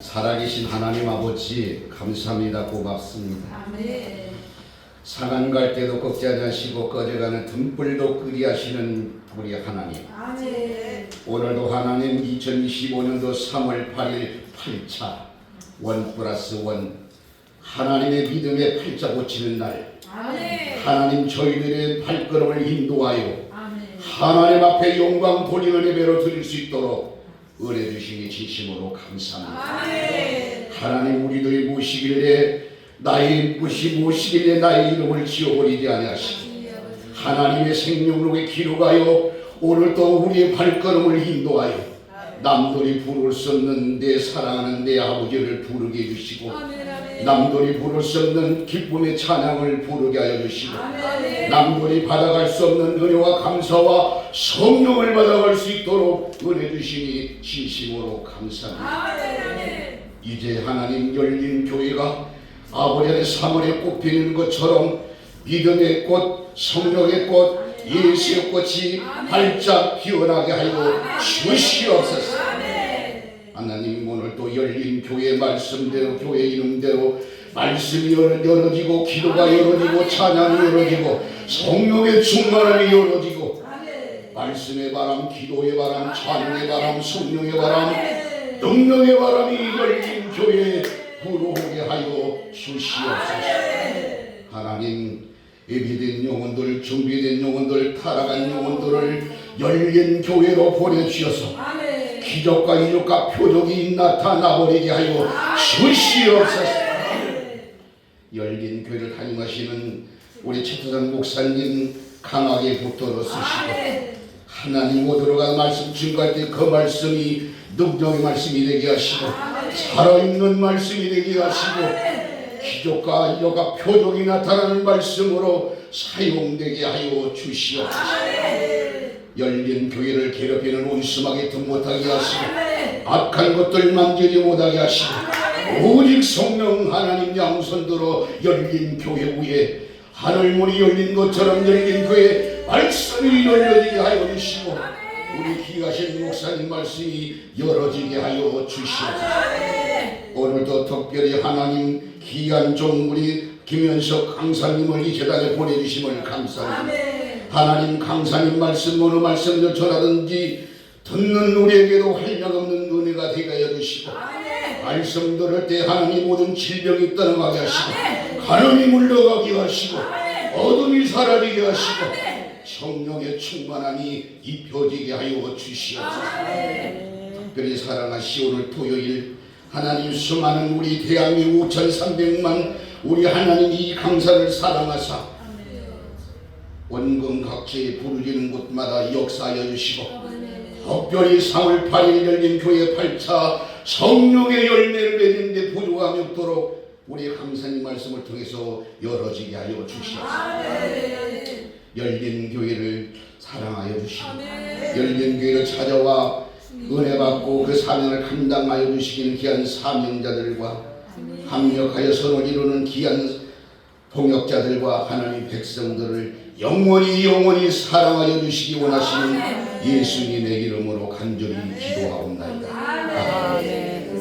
살아계신 하나님 아버지 감사합니다 고맙습니다 아멘. 상한 갈 때도 걱정하지 하시고 꺼져가는 등불도 끄게 하시는 우리 하나님 아멘. 오늘도 하나님 2025년도 3월 8일 8차 원 플러스 원 하나님의 믿음의 팔자 고치는 날 아멘. 하나님 저희들의 발걸음을 인도하여 아멘. 하나님 앞에 영광 돌리는 예배로 드릴 수 있도록 은혜 주시니 진심으로 감사합니다 아멘. 하나님 우리들이 무엇이길래 나의 무엇이 무엇이길래 나의 이름을 지어버리지 아니하시고 하나님의 생명록에 기록하여 오늘 또 우리의 발걸음을 인도하여 남들이 부를 수 없는 내 사랑하는 내 아버지를 부르게 해주시고. 남들이 부를 수 없는 기쁨의 찬양을 부르게 하여 주시고. 남들이 받아갈 수 없는 은혜와 감사와 성령을 받아갈 수 있도록 은혜 주시니 진심으로 감사합니다. 아멘. 이제 하나님 열린 교회가 아버지의 3월에 꽃피는 것처럼 믿음의 꽃, 성령의 꽃, 예수의 꽃이 활짝 피어나게 하여 주시옵소서. 하나님 오늘 또 열린 교회 말씀대로 교회 이름대로 말씀이 열어- 열어지고 기도가 열어지고 찬양이 열어지고 성령의 충만함이 열어지고. 말씀의 바람, 기도의 바람, 찬양의 바람, 성령의 바람, 능력의 바람이 열린 교회에 불어오게 하여 주시옵소서. 하나님 예비된 영혼들, 준비된 영혼들, 타락한 영혼들을 열린 교회로 보내주셔서. 기적과 이적과 표적이 나타나 버리게 하여 주시옵소서. 열린 교회를 다임하시는 우리 최태상 목사님 강하게 붙들어 쓰시고. 하나님 오들어가 말씀 증거할 때 그 말씀이 능력의 말씀이 되게 하시고 살아있는 말씀이 되게 하시고 기적과 이적과 표적이 나타나는 말씀으로 사용되게 하여 주시옵소서. 열린 교회를 괴롭히는 온수막에 등 못하게 하시고 악한 것들 만지지 못하게 하시고 오직 성령 하나님 양손들어 열린 교회 위에 하늘문이 열린 것처럼 열린 교회 말씀이 열려지게 하여 주시고 우리 귀하신 목사님 말씀이 열어지게 하여 주시옵소서. 오늘도 특별히 하나님 귀한 종 우리 김현석 강사님을 이 재단에 보내주심을 감사합니다. 하나님 강사님 말씀 어느 말씀을 전하든지 듣는 우리에게도 활력없는 은혜가 되게 하여 주시고 말씀 들을 때 하나님 모든 질병이 떠나가게 하시고 가늠이 물러가게 하시고 어둠이 사라지게 하시고 성령의 충만함이 입혀지게 하여 주시옵소서. 특별히 사랑하시 오늘 토요일 하나님 수많은 우리 대한민국 5,300만 우리 하나님 이 강사를 사랑하사 원금 각지에 부르짖는 곳마다 역사하여 주시고 특별히 3월 8일 열린 교회 8차 성령의 열매를 맺는데 부족함이 없도록 우리 강사님 말씀을 통해서 열어지게 하여 주시옵소서. 열린 교회를 사랑하여 주시고 열린 교회를 찾아와 은혜 받고 그 사명을 감당하여 주시기는 귀한 사명자들과 합력하여 선을 이루는 귀한 동역자들과 하나님 백성들을 영원히 영원히 사랑하여 주시기 원하시는 예수님의 이름으로 간절히 기도하옵나이다. 아멘.